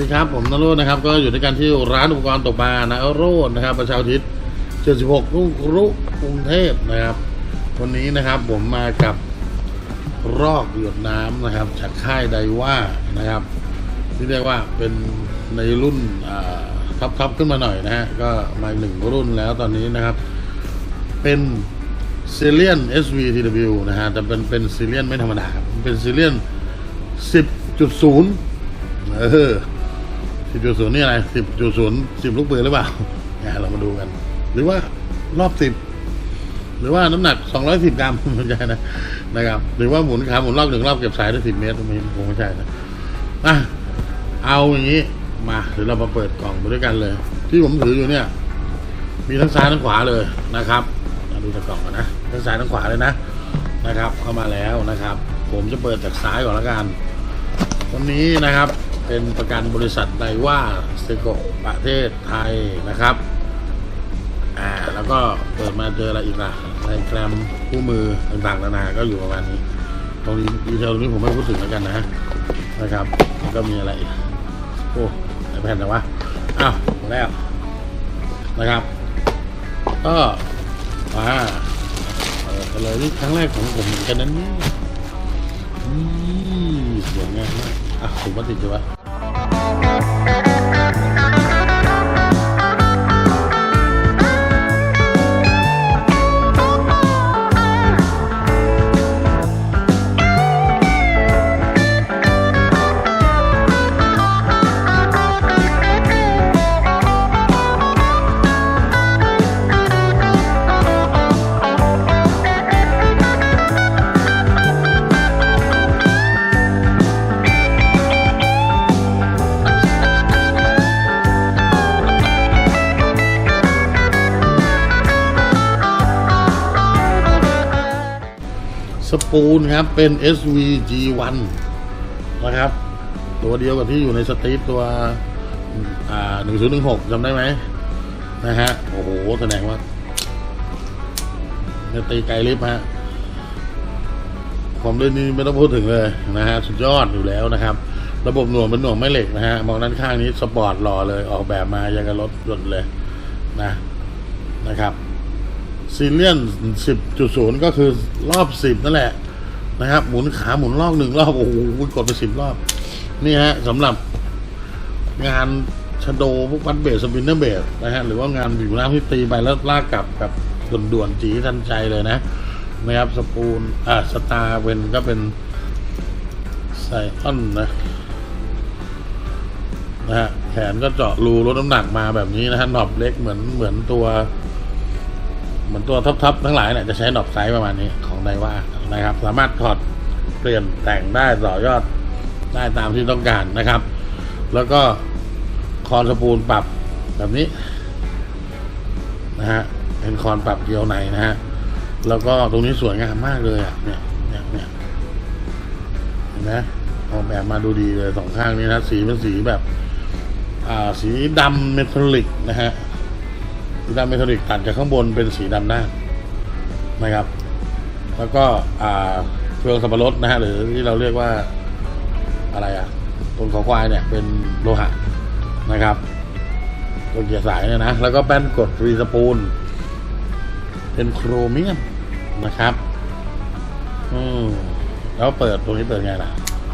ดีครับผมนโรจน์นะครับ ก็อยู่ด้วยกันที่ร้านอุปกรณ์ตกปลานะโรจน์นะครับ ประชาอุทิศ76รุ่งรุกรุงเทพนะครับ วันนี้นะครับผมมากับรอกหยดน้ำนะครับจากค่ายไดว่านะครับ ที่เรียกว่าเป็นในรุ่นท็อปท็อปขึ้นมาหน่อยนะฮะก็มาหนึ่งรุ่นแล้วตอนนี้นะครับ เป็นซีเรียน SVTW นะฮะแต่เป็นเป็นซีเรียนไม่ธรรมดาครับเป็นซีเรียน10.0 เออ 10.0นี่อะไร10.0 10ลูกปืนหรือเปล่าเนี่ยเรามาดูกัน หรือว่ารอบ10หรือว่าน้ำหนัก210กรัมไม่ใช่นะนะครับ หรือว่าหมุนขาหมุนรอบหนึ่งรอบเก็บสายได้10เมตรไม่คงไม่ใช่นะอะเอาอย่างนี้มาเดี๋ยวเรามาเปิดกล่องไปด้วยกันเลย ที่ผมถืออยู่เนี่ย มีทั้งซ้ายทั้งขวาเลยนะครับมาดูจากกล่องกันนะทั้งซ้ายทั้งขวาเลยนะนะครับ เข้ามาแล้วนะครับ ผมจะเปิดจากซ้ายก่อนละกันวันนี้นะครับ เป็นประกันบริษัทไดว่าสเตโกประเทศไทยนะครับอ่าแล้วก็เปิดมาเจออะไรอีกล่ะไดแกรมคู่มือต่างๆนานาก็อยู่ประมาณนี้ตรงนี้ดีเทลตรงนี้ผมไม่พูดถึงแล้วกันนะนะครับแล้วก็มีอะไรอีกโอ้แผ่นแต่ว่าอ้าวหมดแล้วนะครับก็มาเปิดกันเลยนี่ครั้งแรกของผมเหมือนกันนั้นนี่สวยงามมากอะถุงพลาติกดีวะ ปูนครับ เป็น SVG1 นะครับ ตัวเดียวกับที่อยู่ในสตรีทตัวอ่า1016จำได้ไหมนะฮะ โอ้โห แสดงว่าเนี่ยตีไกลลิฟต์ฮะ ความเล่นนี้ไม่ต้องพูดถึงเลยนะฮะ สุดยอดอยู่แล้วนะครับ ระบบหน่วงเป็นหน่วงแม่เหล็กนะฮะ มองด้านข้างนี้สปอร์ตหล่อเลย ออกแบบมาอย่างกับรถยนต์เลยนะนะครับ ซีเรียน 10.0 ก็คือรอบ 10 นั่นแหละนะครับ หมุนขาหมุนรอบหนึ่งรอบ โอ้โหกดไปสิบรอบ นี่ฮะสำหรับงานชโดพวกวัดเบสสปินเนอร์เบสนะฮะ หรือว่างานผิวน้ำที่ตีไปแล้วลากกลับแบบด่วนๆจีทันใจเลยนะนะครับสปูนอ่าสตาร์เป็นก็เป็นไซออนนะนะฮะแขนก็เจาะรูลดน้ำหนักมาแบบนี้นะฮะหนอบเล็กเหมือนเหมือนตัว เหมือนตัวทับๆทั้งหลายเนี่ยจะใช้หนอบไซส์ประมาณนี้ของไดว่านะครับ สามารถถอดเปลี่ยนแต่งได้ต่อยอดได้ตามที่ต้องการนะครับ แล้วก็คอนสปูลปรับแบบนี้นะฮะเป็นคอนปรับเกลียวในนะฮะแล้วก็ตรงนี้สวยงามมากเลยอะเนี่ยเนี่ยเนี่ยเห็นไหมออกแบบมาดูดีเลยสองข้างนี้นะสีเป็นสีแบบ อ่าสีดำเมทัลลิกนะฮะ ดำเมทัลลิกตัดจากข้างบนเป็นสีดำหน้านะครับ แล้วก็เฟืองสับปะรดนะฮะหรือที่เราเรียกว่าอะไรอะต้นขอควายเนี่ยเป็นโลหะนะครับตัวเกียร์สายเนี่ยนะ แล้วก็แป้นกดรีสปูล เป็นโครเมียมนะครับอืมแล้วเปิดตรงนี้เปิดไงล่ะ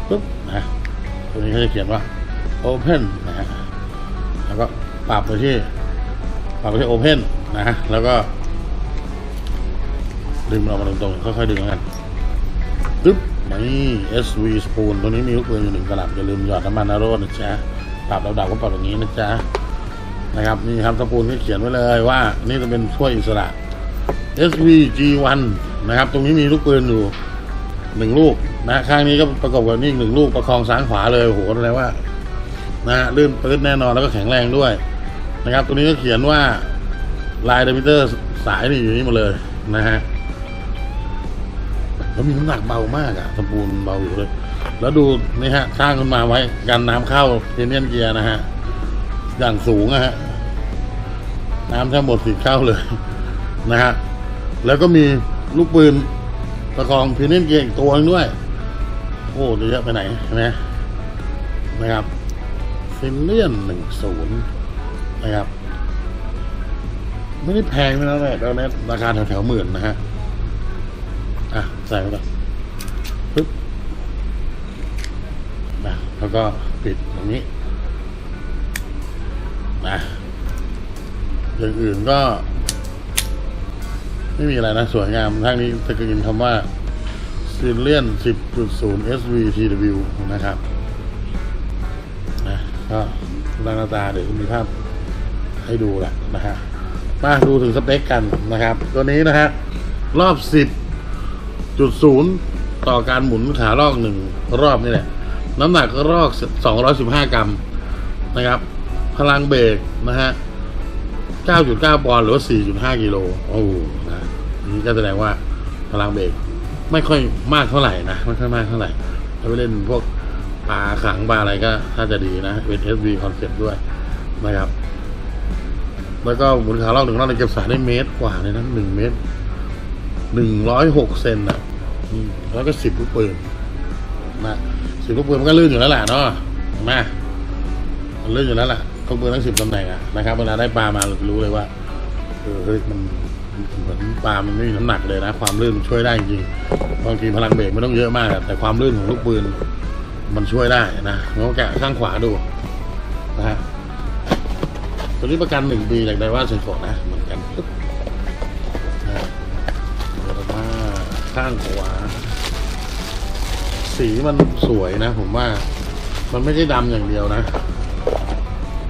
ปุ๊บนะตรงนี้เขาจะเขียนว่า Open นะฮะแล้วก็ปรับไปที่ ปรับไปที่โอเพนนะฮะแล้วก็ ดึงมันออกมาตรงๆค่อยๆดึงกันปึ๊บนี่ SV spoon ตัวนี้มีลูกปืนอยู่หนึ่งกระดับอย่าลืมหยอดน้ำมันนาโรนะจ๊ะปรับระดับก็ปรับอย่างนี้นะจ๊ะนะครับนี่ครับสปูนที่เขียนไว้เลยว่า นี่จะเป็นถ้วยอิสระ SVG1 นะครับ ตรงนี้มีลูกปืนอยู่หนึ่งลูกนะข้างนี้ก็ประกอบกับนี่อีกหนึ่งลูกประคองซ้ายขวาเลยโหอะไรว่า นะลื่นปื๊ดแน่นอนแล้วก็แข็งแรงด้วย นะครับ ตัวนี้ก็เขียนว่าลายเดมิเตอร์สายนี่อยู่นี่มาเลยนะฮะแล้วมีน้ำหนักเบามากอะสปูนเบาอยู่เลย แล้วดูนี่ฮะข้างขึ้นมาไว้กันน้ำเข้าเทเนียนเกียร์นะฮะ อย่างสูงอะฮะ น้ำแทบหมดสิเข้าเลยนะฮะ แล้วก็มีลูกปืนประคองเทเนียนเกียร์อีกตัวนึงด้วย โอ้เยอะไปไหนนไหมนะครับไฟซิลเลียนหนึ่งศูนย์ นะครับ ไม่ได้แพงนะเนี่ยตอนนี้ราคาแถวแถวๆหมื่นนะฮะอะใส่ไปก่อนปึ๊บนะแล้วก็ปิดตรงนี้นะอย่างอื่นก็ ไม่มีอะไรนะ สวยงามทางนี้ตะกินคำว่าซิลเลียน 10.0 SVTW นะครับนะก็หน้าตาเดี๋ยวมีภาพ ให้ดูแหละนะฮะมาดูถึงสเปคกันนะครับ ตัวนี้นะฮะรอบ10.0ต่อการหมุนขาลอกหนึ่งรอบนี่แหละ น้ำหนักรอก215กรัมนะครับ พลังเบรกนะฮะ9.9ปอนด์หรือว่า4.5กิโลโอ้โหนะนี่ก็แสดงว่าพลังเบรกไม่ค่อยมากเท่าไหร่นะไม่ค่อยมากเท่าไหร่ถ้าไปเล่นพวกปลาขังปลาอะไรก็ถ้าจะดีนะเป็น SV concept ด้วยนะครับ แล้วก็หมุนขาลอกหนึ่งรอบในเก็บสายได้เมตรกว่าเลยนะหนึ่งเมตรหนึ่งร้อยหกเซนอะแล้วก็สิบลูกปืนนะสิบลูกปืนมันก็ลื่นอยู่แล้วแหละเนาะมามันลื่นอยู่แล้วแหละลูกปืนทั้งสิบตำแหน่งอะนะครับเวลาได้ปลามาเราจะรู้เลยว่าเออเฮ้ยมันเหมือนปลามันไม่มีน้ำหนักเลยนะ ความลื่นช่วยได้จริงบางทีพลังเบรกไม่ต้องเยอะมาก แต่ความลื่นของลูกปืนมันช่วยได้นะลองแกะข้างขวาดูนะฮะ ตัวนี้ประกันหนึ่งปีจากไดว่าเซนโฟนะ เหมือนกันปึ๊บนะฮะเดี๋ยวเรามาข้างขวา สีมันสวยนะ ผมว่า มันไม่ได้ดำอย่างเดียวนะ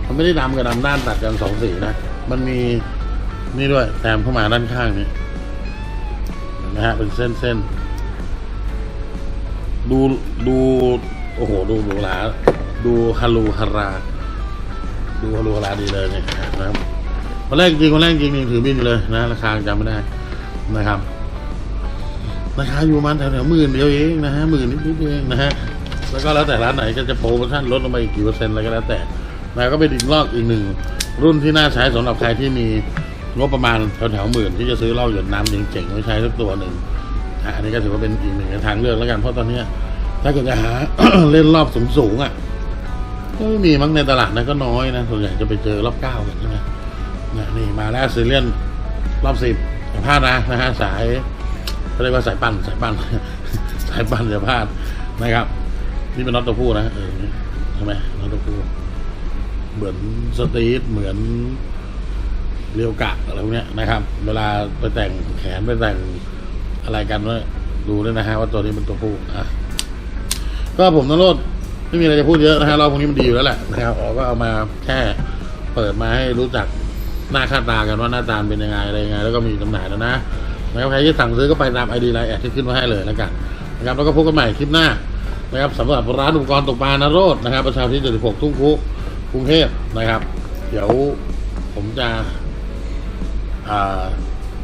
มันไม่ได้ดำกับดำด้านตัดกันสองสีนะ มันมีนี่ด้วยแตมเข้ามาด้านข้างนี้นไหมฮะเป็นเส้นเส้นดูดู โอ้โห ดูหรูหราดูฮารูฮารา ดูรูฮาราดีเลยเนี่ยนะครับวันแรกจริงวันแรกจริงนี่ถือบินเลยนะราคาจำไม่ได้นะครับราคาอยู่มันแถวๆหมื่นเดียวเองนะฮะหมื่นนิดๆเองนะฮะแล้วก็แล้วแต่ร้านไหนก็จะโปรโมชั่นลดลงไปอีกกี่เปอร์เซ็นต์อะไรก็แล้วแต่นะก็เป็นอีกลอกอีกหนึ่งรุ่นที่น่าใช้สำหรับใครที่มีงบประมาณแถวๆหมื่นที่จะซื้อเหล้าหยดน้ำเจ๋งๆไว้ใช้สักตัวหนึ่งอันนี้ก็ถือว่าเป็นอีกหนึ่งทางเลือกแล้วกันเพราะตอนเนี้ยถ้าเกิดจะหาเล่นรอบสูงๆอะ ไม่มีมั้งในตลาดนะก็น้อยนะส่วนใหญ่จะไปเจอรอบเก้ากันใช่ไหมนะนี่มาแล้วซีเรียนรอบสิบอย่าพลาดนะนะฮะสายเขาเรียกว่าสายปั่นสายปั่นสายปั่นอย่าพลาดนะครับ นี่เป็นน็อตตัวผู้นะเออใช่ไหมน็อตตัวผู้เหมือนสตีฟเหมือนเรียวกะอะไรพวกเนี้ยนะครับ เวลาไปแต่งแขนไปแต่งอะไรกันว่าดูด้วยนะฮะว่าตัวนี้เป็นตัวผู้อะก็ผมนรด ไม่มีอะไรจะพูดเยอะนะฮะเราพวกนี้มันดีอยู่แล้วแหละนะครับเราก็เอามาแค่เปิดมาให้รู้จักหน้าค่าตากันว่าหน้าตาเป็นยังไงอะไรยังไง แล้วก็มีจำหน่ายแล้วนะนะครับใครที่สั่งซื้อก็ไปตามไอดีไลน์แอดที่ขึ้นมาให้เลยแล้วกันนะครับแล้วก็พบกันใหม่คลิปหน้านะครับสำหรับร้านอุปกรณ์ตกปลานโรดนะครับ ประชาธิปไตย76ทุ่งคุกรุงเทพนะครับ เดี๋ยวผมจะา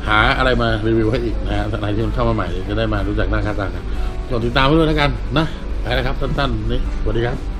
หาอะไรมารีวิวให้อีกนะฮะใครที่มันเข้ามาใหม่จะได้มารู้จักหน้าค่าตากันกดติดตามไว้ด้วยแล้วกันนะ ไปแล้วครับสั้นๆนี่สวัสดีครับ